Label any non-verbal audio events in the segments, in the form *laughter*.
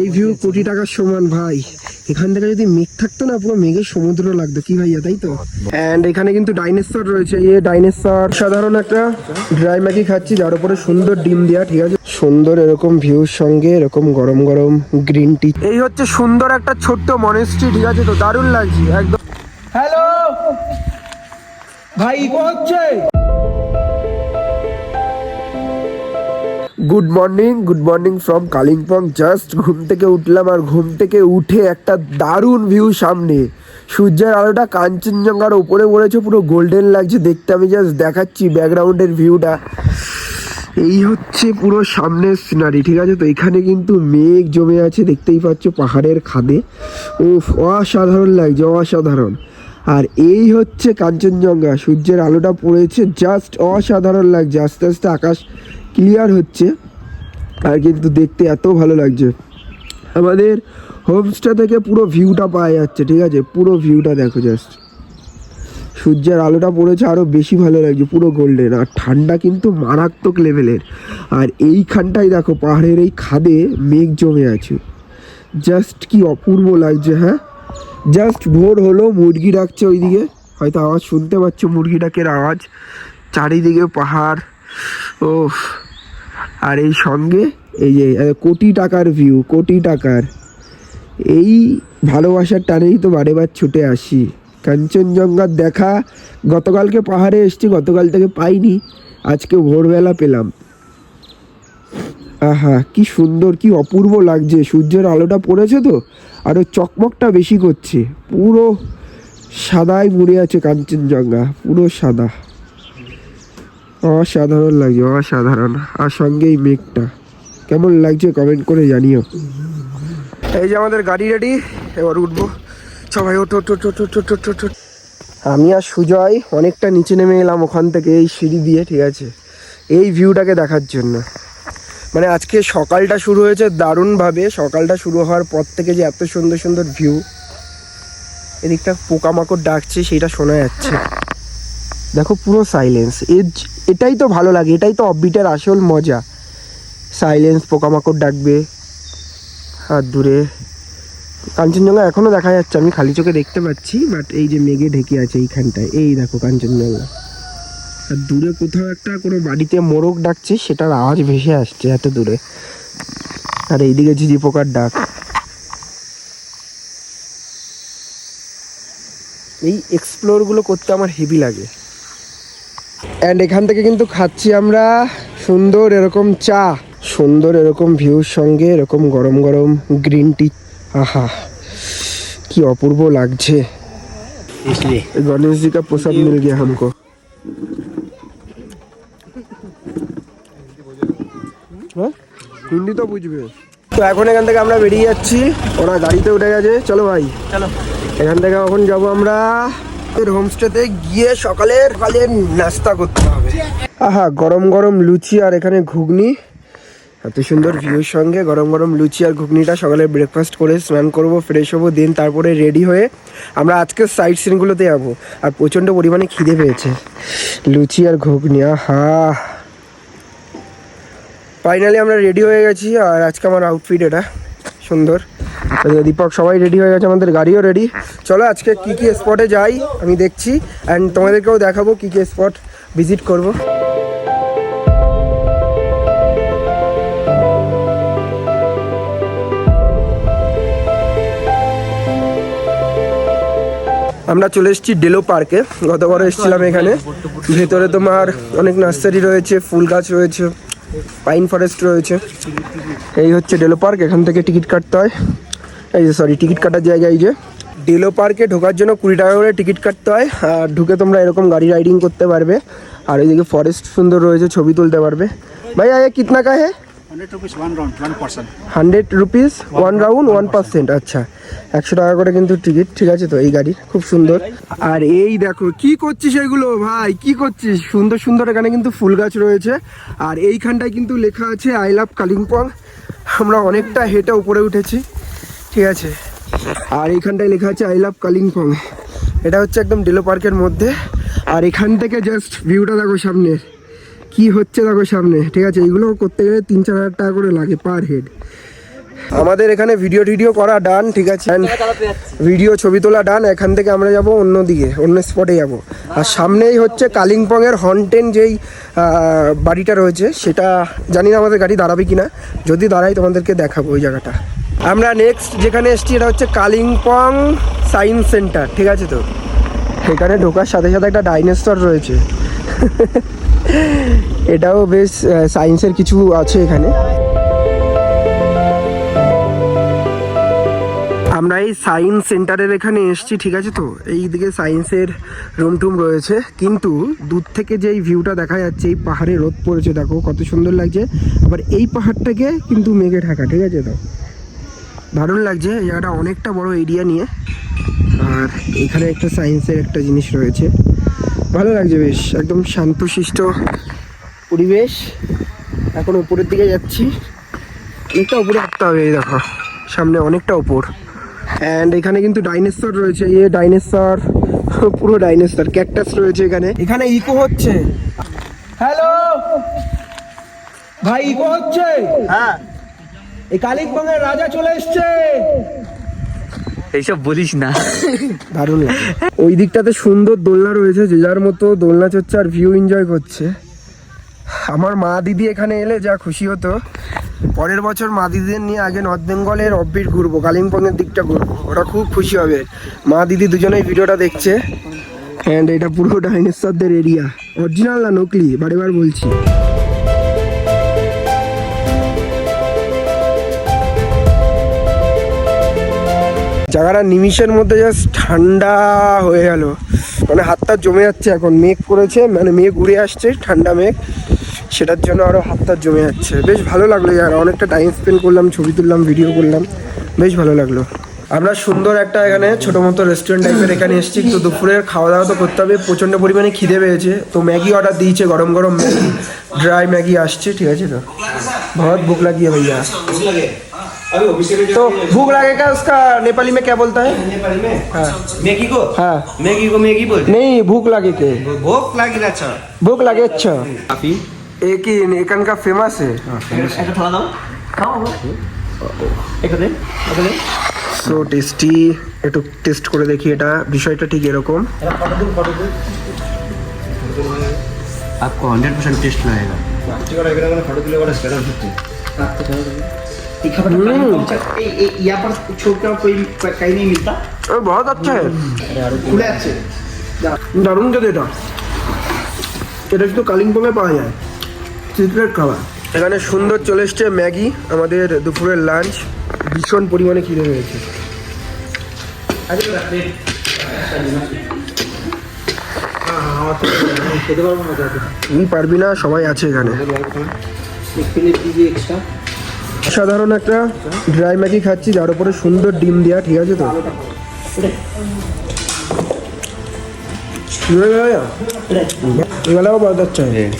এই ভিউ কোটি টাকার সমান, ভাই। এখান থেকে যদি মেঘ থাকতো না, পুরো মেঘের সমুদ্র লাগতো। কি ভাইয়া, তাই তো? অ্যান্ড এখানে কিন্তু ডাইনোসর রয়েছে। এই ডাইনোসর সাধারণ একটা ড্রাই ম্যাগি খাচ্ছি, যার উপরে সুন্দর ডিম দেওয়া ঠিক আছে? সুন্দর এরকম ভিউর সঙ্গে, এরকম গরম গরম গ্রিন টি এই হচ্ছে সুন্দর একটা ছোট্ট মনেস্ট্রি ঠিক আছে? তো দারুণ লাগছে, একদম। হ্যালো ভাই হচ্ছে? Good morning good morning from Kalimpong just ঘুম থেকে উঠলাম আর ঘুম থেকে উঠে একটা দারুণ ভিউ সামনে। সূর্যের আলোটা কাঞ্চনজঙ্ঘার উপরে পড়েছে, পুরো গোল্ডেন লাগছে। দেখতে আমি জাস্ট দেখাচ্ছি ব্যাকগ্রাউন্ডের ভিউটা এই হচ্ছে পুরো সামনের সিনারি ঠিক আছে? তো এখানে কিন্তু মেঘ জমে আছে, দেখতেই পাচ্ছ পাহাড়ের খাদে। ও অসাধারণ লাগছে, অসাধারণ। আর এই হচ্ছে কাঞ্চনজঙ্ঘা, সূর্যের আলোটা পড়েছে জাস্ট অসাধারণ লাগছে। আস্তে আস্তে আকাশ ক্লিয়ার হচ্ছে। আর কিন্তু দেখতে এত ভালো লাগছে। আমাদের হোমস্টে থেকে পুরো ভিউটা পাওয়া যাচ্ছে, ঠিক আছে? পুরো ভিউটা দেখো জাস্ট সূর্যের আলোটা পড়েছে আরও বেশি ভালো লাগছে, পুরো গোল্ডেন আর ঠান্ডা কিন্তু মারাত্মক লেভেলের আর এইখানটাই দেখো, পাহাড়ের এই খাদে মেঘ জমে আছে। জাস্ট কি অপূর্ব লাগছে হ্যাঁ? জাস্ট ভোর হলো, মুরগি ডাকছে ওইদিকে। হয়তো আওয়াজ শুনতে পাচ্ছ মুরগি ডাকের আওয়াজ। চারিদিকে পাহাড়। ও আর এই সঙ্গে এই যে কোটি টাকার ভিউ কোটি টাকার। এই ভালোবাসার টানেই তো বারে বার ছুটে আসি। কাঞ্চনজঙ্ঘার দেখা, গতকালকে পাহাড়ে এসছি, গতকাল থেকে পাইনি, আজকে ভোরবেলা পেলাম। আহা, কি সুন্দর, কি অপূর্ব লাগছে। সূর্যের আলোটা পড়েছে তো আরও চকমকটা বেশি করছে। পুরো সাদাই মুড়ে আছে কাঞ্চনজঙ্ঘা, পুরো সাদা। অসাধারণ লাগছে, অসাধারণ। আর সঙ্গে এই মেঘটা। কেমন লাগছে কমেন্ট করে জানিও। এই যে আমাদের গাড়ি রেডি এবার উঠবো। সবাই ওঠো আমি আর সুজয় অনেকটা নিচে নেমে এলাম ওখান থেকে এই সিঁড়ি দিয়ে, ঠিক আছে? এই ভিউটাকে দেখার জন্য। মানে আজকে সকালটা শুরু হয়েছে দারুণভাবে। সকালটা শুরু হওয়ার পর থেকে যে এত সুন্দর সুন্দর ভিউ এদিকটা পোকামাকড় ডাকছে সেটা শোনা যাচ্ছে। দেখো পুরো সাইলেন্স এটাই তো ভালো লাগে, এটাই তো অববিটের আসল মজা। সাইলেন্স পোকামাকড় ডাকবে আর দূরে। কাঞ্চনজঙ্ঘা এখনও দেখা যাচ্ছে, আমি খালি চোখে দেখতে পাচ্ছি বাট এই যে মেঘে ঢেকে আছে এইখানটায়, এই দেখো কাঞ্চনজঙ্ঘা। আর দূরে কোথাও একটা কোনো বাড়িতে মোরগ ডাকছে, সেটার আওয়াজ ভেসে আসছে এত দূরে। আর এইদিকে ঝিঝি পোকার ডাক। এই এক্সপ্লোরগুলো করতে আমার হেভি লাগে। অ্যান্ড এখান থেকে কিন্তু খাচ্ছি আমরা সুন্দর এরকম চা। সুন্দর এরকম ভিউর সঙ্গে এরকম গরম গরম গ্রিন টি আহা কি অপূর্ব লাগছে। গণেশ জি কা প্রসাদ মিল গিয়ে হামকো। হ্যাঁ? হিন্দি তো বুঝবে। তো এখন এখান থেকে আমরা বেরিয়ে যাচ্ছি। ওরা গাড়িতে উঠে গেছে। চলো ভাই। চলো। এখান থেকে এখন যাব আমরা হোমস্টেতে গিয়ে সকালের সকালের নাস্তা করতে হবে। আহা, গরম গরম লুচি আর এখানে ঘুগনি। এত সুন্দর ভিউর সঙ্গে গরম গরম লুচি আর ঘুগনিটা সকালে ব্রেকফাস্ট করে স্নান করব ফ্রেশ হব দিন তারপরে রেডি হয়ে আমরা আজকে সাইড সিনগুলোতে যাব। আর প্রচণ্ড পরিমাণে খিদে পেয়েছে। লুচি আর ঘুগনি, আহা। ফাইনালি আমরা রেডি হয়ে গেছি আর আজকে আমার আউটফিট এটা। সুন্দর। দীপক সবাই রেডি হয়ে গেছে, আমাদের গাড়িও রেডি চলো আজকে কি কি স্পটে যাই, আমি দেখছি। অ্যান্ড তোমাদেরকেও দেখাবো কি কি স্পট ভিজিট করব। আমরা চলে এসেছি ডেলো পার্কে গতবার এসেছিলাম এখানে। ভেতরে তোমার অনেক নার্সারি রয়েছে, ফুল গাছ রয়েছে পাইন ফরেস্ট রয়েছে। এই হচ্ছে ডেলো পার্ক এখান থেকে টিকিট কাটতে হয়। এই যে সরি টিকিট কাটার জায়গা এই যে। ডেলো পার্কে ঢোকার জন্য কুড়ি টাকা করে টিকিট কাটতে হয় আর ঢুকে তোমরা এরকম গাড়ি রাইডিং করতে পারবে। আর ওইদিকে ফরেস্ট সুন্দর রয়েছে ছবি তুলতে পারবে। ভাই আয় কিতনা কা হে hundred rupees one round one percent আচ্ছা। একশো টাকা করে কিন্তু টিকিট ঠিক আছে তো? এই গাড়ি খুব সুন্দর। আর এই দেখো কি করছিস এগুলো ভাই? কি করছিস? সুন্দর সুন্দর এখানে কিন্তু ফুল গাছ রয়েছে। আর এইখানটায় কিন্তু লেখা আছে আই লাভ কালিম্পং অনেকটা হেঁটে উপরে উঠেছি, ঠিক আছে? আর এইখানটায় লেখা আছে আই লাভ কালিম্পং এটা হচ্ছে একদম ডেলো পার্কের মধ্যে। আর এখান থেকে জাস্ট ভিউটা দেখো সামনের। কি হচ্ছে দেখো সামনে, ঠিক আছে? এইগুলো করতে গেলে তিন চার হাজার টাকা করে লাগে পার হেড আমাদের এখানে ভিডিও টিডিও করা ডান ঠিক আছে? ভিডিও ছবি তোলা ডান এখান থেকে আমরা যাব অন্য দিকে অন্য স্পটে যাব। আর সামনেই হচ্ছে কালিম্পংয়ের হন্টেন যেই বাড়িটা রয়েছে, সেটা জানি না আমাদের গাড়ি দাঁড়াবে কিনা। যদি দাঁড়াই তোমাদেরকে দেখাবো ওই জায়গাটা। আমরা নেক্সট যেখানে এসছি, এটা হচ্ছে কালিম্পং সায়েন্স সেন্টার, ঠিক আছে তো? এখানে ঢোকার সাথে সাথে একটা ডাইনোসর রয়েছে। *laughs* এটাও বেশ সায়েন্সের কিছু আছে এখানে। আমরা এই সায়েন্স সেন্টারের এখানে এসেছি, ঠিক আছে তো? এই দিকে সায়েন্সের রুম টুম রয়েছে। কিন্তু দূর থেকে যে এই ভিউটা দেখা যাচ্ছে, এই পাহাড়ে রোদ পড়েছে, দেখো, কত সুন্দর লাগছে। আবার এই পাহাড়টাকে কিন্তু মেঘে ঢাকা, ঠিক আছে তো? দারুণ লাগছে জায়গাটা অনেকটা বড় এরিয়া নিয়ে। আর এখানে একটা সায়েন্সের একটা জিনিস রয়েছে। ভালো লাগছে বেশ, একদম শান্তশিষ্ট পরিবেশ। এখন উপরের দিকে যাচ্ছি। অনেকটা উপরে উঠতে হবে, এই দেখো, সামনে অনেকটা উপর। অ্যান্ড এখানে কিন্তু ডাইনোসর রয়েছে। ইয়ে ডাইনোসর *laughs* পুরো ডাইনোসর ক্যাকটাস রয়েছে এখানে। এখানে ইকো হচ্ছে। হ্যালো ভাই ইকো হচ্ছে? হ্যাঁ। এই কালিম্পংয়ের রাজা চলে এসছে। এইসব বলিস না। দারুণ ওই দিকটাতে সুন্দর দোলনা রয়েছে যে যার মতো দোলনা চড়ছে আর ভিউ এনজয় করছে। আমার মা দিদি এখানে এলে যা খুশি হতো। পরের বছর মা দিদিদের নিয়ে আগে নর্থ বেঙ্গলের অব্বির ঘুরবো, কালিম্পংয়ের দিকটা ঘুরবো। ওরা খুব খুশি হবে। মা দিদি দুজনেই ভিডিওটা দেখছে। অ্যান্ড এটা পুরো ডাইনোসরদের এরিয়া অরিজিনাল না নকলি? বারে বার বলছি। জায়গাটা নিমিষের মধ্যে জাস্ট ঠান্ডা হয়ে গেল। মানে হাতটা জমে যাচ্ছে এখন। মেঘ করেছে মানে মেঘ ঘুরে আসছে, ঠান্ডা মেঘ। সেটার জন্য আরও হাতটা জমে যাচ্ছে। বেশ ভালো লাগল যার অনেকটা টাইম স্পেন্ড করলাম, ছবি তুললাম ভিডিও করলাম। বেশ ভালো লাগল। আমরা সুন্দর একটা এখানে ছোটো মতো রেস্টুরেন্ট টাইপের এখানে এসেছি। তো দুপুরের খাওয়া দাওয়া তো করতে হবে। প্রচণ্ড পরিমাণে খিদে পেয়েছে। তো ম্যাগি অর্ডার দিয়েছে, গরম গরম ম্যাগি। ড্রাই ম্যাগি আসছে, ঠিক আছে তো? ভাত ভোগ লাগিয়ে ভাইয়া। तो भूख लगेगा उसका नेपाली में क्या बोलता है नेपाली में हाँ मैगी को हाँ मैगी को मैगी बोल नहीं भूख लगे के भोक लागिरहेछ भूख लगे अच्छा काफी एक ही एकान का फेमस है একটা থালা দাও খাও এখানে এখানে সো টেস্টি একটু টেস্ট করে দেখি এটা বিষয়টা ঠিক এরকম आपको 100% टेस्ट लगेगा ফটো তুলে করে সেটা হচ্ছে ये खबर यहाँ पर छोड़ कर कोई कहीं नहीं मिलता अरे, बहुत अच्छा है खुले अच्छे দারুণ খেতে এটা এটা শুধু কালিম্পংয়ে পাওয়া যায় সিক্রেট খাবার এখানে সুন্দর চলে এসছে ম্যাগি আমাদের দুপুরের লাঞ্চ ভীষণ পরিমাণে খিদে হয়েছে খেতে পারবো না তুই পারবি না সবাই আছে এখানে সাধারণ একটা ড্রাই ম্যাগি খাচ্ছি যার উপরে সুন্দর ডিম দেওয়া ঠিক আছে তো? হ্যাঁ,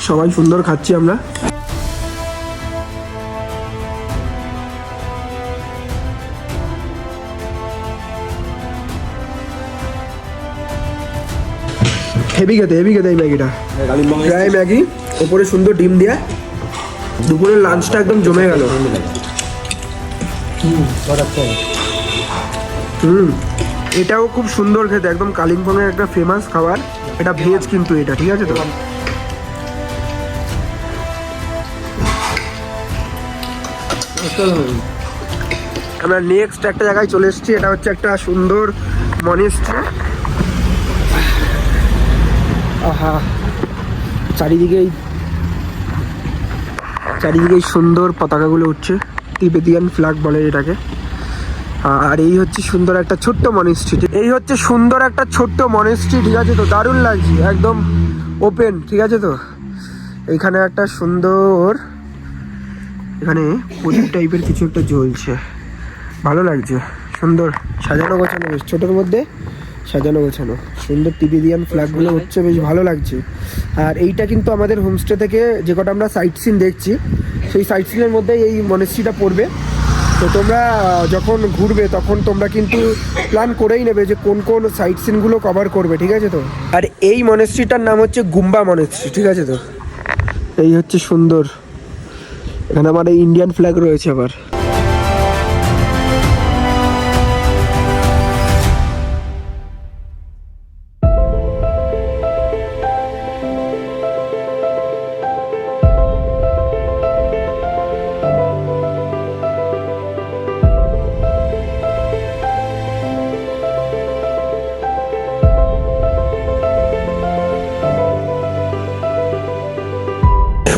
সবাই সুন্দর খাচ্ছি আমরা। হেভি খেতে হেভি খেতে এই ম্যাগিটা। ড্রাই ম্যাগি ওপরে সুন্দর ডিম দেয়া। দুপুরের লাঞ্চটা একদম জমে গেল। হুম এটাও খুব সুন্দর খেতে একদম কালিম্পংয়ের একটা ফেমাস খাবার। এটা ভেজ কিন্তু এটা ঠিক আছে তো? আমরা নেক্সট একটা জায়গায় চলে এসেছি এটা হচ্ছে একটা সুন্দর মনেস্ট্রি আহা, চারিদিকেই চারিদিকেই সুন্দর পতাকাগুলো উঠছে। তিবেতিয়ান ফ্ল্যাগ বলে এটাকে। আর এই হচ্ছে সুন্দর একটা ছোট্ট মনেস্ট্রি এই হচ্ছে সুন্দর একটা ছোট্ট মনেস্ট্রি ঠিক আছে তো? দারুণ লাগছে, একদম ওপেন ঠিক আছে তো? এখানে একটা সুন্দর এখানে প্রদীপ টাইপের কিছু একটা জ্বলছে। ভালো লাগছে, সুন্দর সাজানো গোছানো বেশ। ছোটোর মধ্যে সাজানো গোছানো। সুন্দর টিভিডিয়ান ফ্ল্যাগগুলো হচ্ছে, বেশ ভালো লাগছে। আর এইটা কিন্তু আমাদের হোমস্টে থেকে যে কটা আমরা সাইট সিন দেখছি, সেই সাইট সিনের মধ্যেই এই মনেস্ট্রিটা পড়বে। তো তোমরা যখন ঘুরবে, তখন তোমরা কিন্তু প্ল্যান করেই নেবে যে কোন কোন সাইট সিনগুলো কভার করবে, ঠিক আছে তো? আর এই মনেস্ট্রিটার নাম হচ্ছে গুম্বা মনেস্ট্রি ঠিক আছে তো? এই হচ্ছে সুন্দর। এখানে আমার এই ইন্ডিয়ান ফ্ল্যাগ রয়েছে আবার।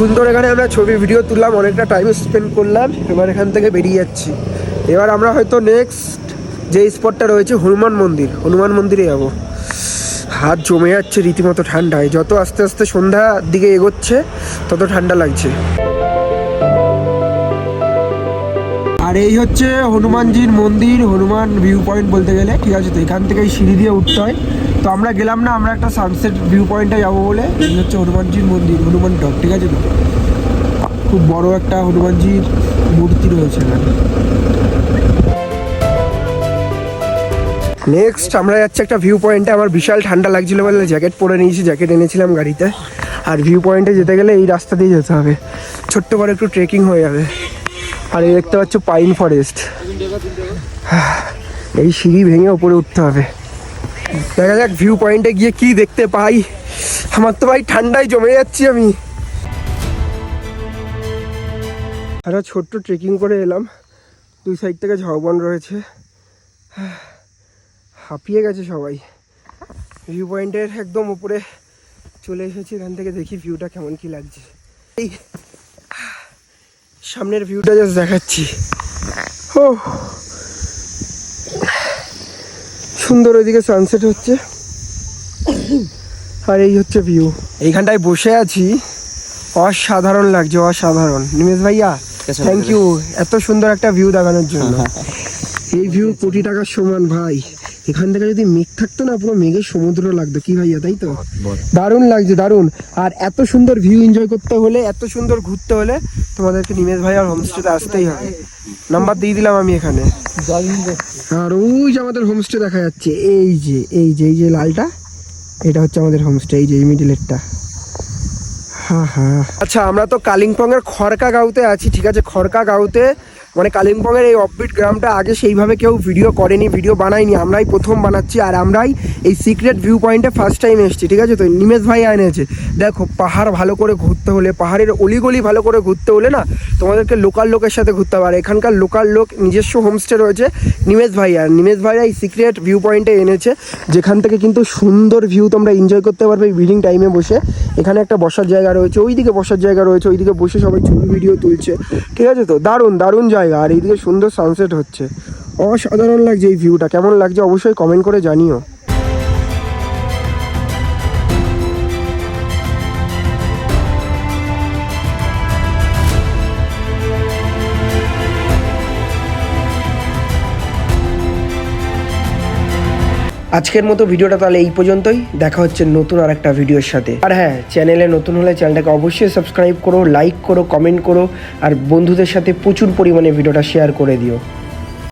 সুন্দর এখানে আমরা ছবি ভিডিও তুললাম, অনেকটা টাইম স্পেন্ড করলাম, এবার এখান থেকে বেরিয়ে যাচ্ছি। এবার আমরা হয়তো নেক্সট যে স্পটটা রয়েছে, হনুমান মন্দির। হনুমান মন্দিরে যাব। হাত জমে যাচ্ছে রীতিমতো ঠান্ডায়। যত আস্তে আস্তে সন্ধ্যার দিকে এগোচ্ছে, তত ঠান্ডা লাগছে। আর এই হচ্ছে হনুমানজির মন্দির, হনুমান ভিউ পয়েন্ট বলতে গেলে। ঠিক আছে, তো এখান থেকে সিঁড়ি দিয়ে উঠতে হয়। তো আমরা গেলাম না, আমরা একটা সানসেট ভিউ পয়েন্টে যাব বলে। হচ্ছে হনুমানজির মন্দির, হনুমান টক ঠিক আছে খুব বড় একটা হনুমানজির মূর্তি রয়েছে নেক্সট আমরা যাচ্ছি একটা ভিউ পয়েন্টে আমার বিশাল ঠান্ডা লাগছিল বলে জ্যাকেট পরে নিয়েছি জ্যাকেট এনেছিলাম গাড়িতে। আর ভিউ পয়েন্টে যেতে গেলে এই রাস্তা দিয়ে যেতে হবে। ছোট্ট করে একটু ট্রেকিং হয়ে যাবে। আর এই দেখতে পাচ্ছ পাইন ফরেস্ট এই সিঁড়ি ভেঙে ওপরে উঠতে হবে। দেখা যাক ভিউ পয়েন্টে গিয়ে কি দেখতে পাই। আমার তো ভাই ঠান্ডায় জমে যাচ্ছি আমি। একটা ছোট্ট ট্রেকিং করে এলাম। দুই সাইড থেকে ঝাউবন রয়েছে। হাঁপিয়ে গেছে সবাই। ভিউ পয়েন্টের একদম উপরে চলে এসেছি। এখান থেকে দেখি ভিউটা কেমন কি লাগছে। এই, সামনের ভিউটা জাস্ট দেখাচ্ছি। ও সুন্দর ওইদিকে সানসেট হচ্ছে। আর এই হচ্ছে ভিউ এইখানটায় বসে আছি। অসাধারণ লাগছে অসাধারণ। নিমেশ ভাইয়া থ্যাংক ইউ এত সুন্দর একটা ভিউ দেখানোর জন্য। *laughs* এই ভিউ কোটি টাকার সমান ভাই। এখান থেকে যদি মেঘ থাকতো না পুরো মেঘের সমুদ্র লাগতো। কি ভাইয়া তাই তো? দারুণ লাগছে দারুণ। আর এত সুন্দর ভিউ এনজয় করতে হলে এত সুন্দর ঘুরতে হলে তোমাদেরকে নিমেশ ভাই আর হোমস্টেতে আসতেই হবে। নাম্বার দিয়ে দিলাম আমি এখানে। আর ওই যে আমাদের হোমস্টে দেখা যাচ্ছে এই যে এই যে এই যে লালটা এটা হচ্ছে আমাদের হোমস্টে এই যে এই মিডিলেরটা হ্যাঁ হ্যাঁ আচ্ছা আমরা তো কালিম্পংয়ের খড়কা গাঁওতে আছি ঠিক আছে? খড়কা গাঁওতে মানে কালিম্পংয়ের এই অফবিট গ্রামটা আগে সেইভাবে কেউ ভিডিও করেনি ভিডিও বানায়নি। আমরাই প্রথম বানাচ্ছি আর আমরাই এই সিক্রেট ভিউ পয়েন্টে ফার্স্ট টাইম এসেছি, ঠিক আছে? তো নিমেশ ভাই এনেছে দেখো, পাহাড় ভালো করে ঘুরতে হলে, পাহাড়ের অলিগলি ভালো করে ঘুরতে হলে না, তোমাদেরকে লোকাল লোকের সাথে ঘুরতে হবে। আর এখানকার লোকাল লোক নিজস্ব হোমস্টে রয়েছে নিমেশ ভাই আর। নিমেশ ভাই এই সিক্রেট ভিউ পয়েন্টে এনেছে, যেখান থেকে কিন্তু সুন্দর ভিউ তোমরা এনজয় করতে পারবে ইভিনিং টাইমে বসে। এখানে একটা বসার জায়গা রয়েছে, ওইদিকে বসার জায়গা রয়েছে, ওইদিকে বসে সবাই ছবি ভিডিও তুলছে, ঠিক আছে তো? দারুণ দারুণ জায়গা আর এইদিকে সুন্দর সানসেট হচ্ছে। অসাধারণ লাগছে এই ভিউটা কেমন লাগছে অবশ্যই কমেন্ট করে জানিও। আজকের মতো ভিডিওটা তাহলে এই পর্যন্তই। দেখা হচ্ছে নতুন আর একটা ভিডিওর সাথে। আর হ্যাঁ চ্যানেলে নতুন হলে চ্যানেলটাকে অবশ্যই সাবস্ক্রাইব করো লাইক করো কমেন্ট করো, আর বন্ধুদের সাথে প্রচুর পরিমাণে ভিডিওটা শেয়ার করে দিও।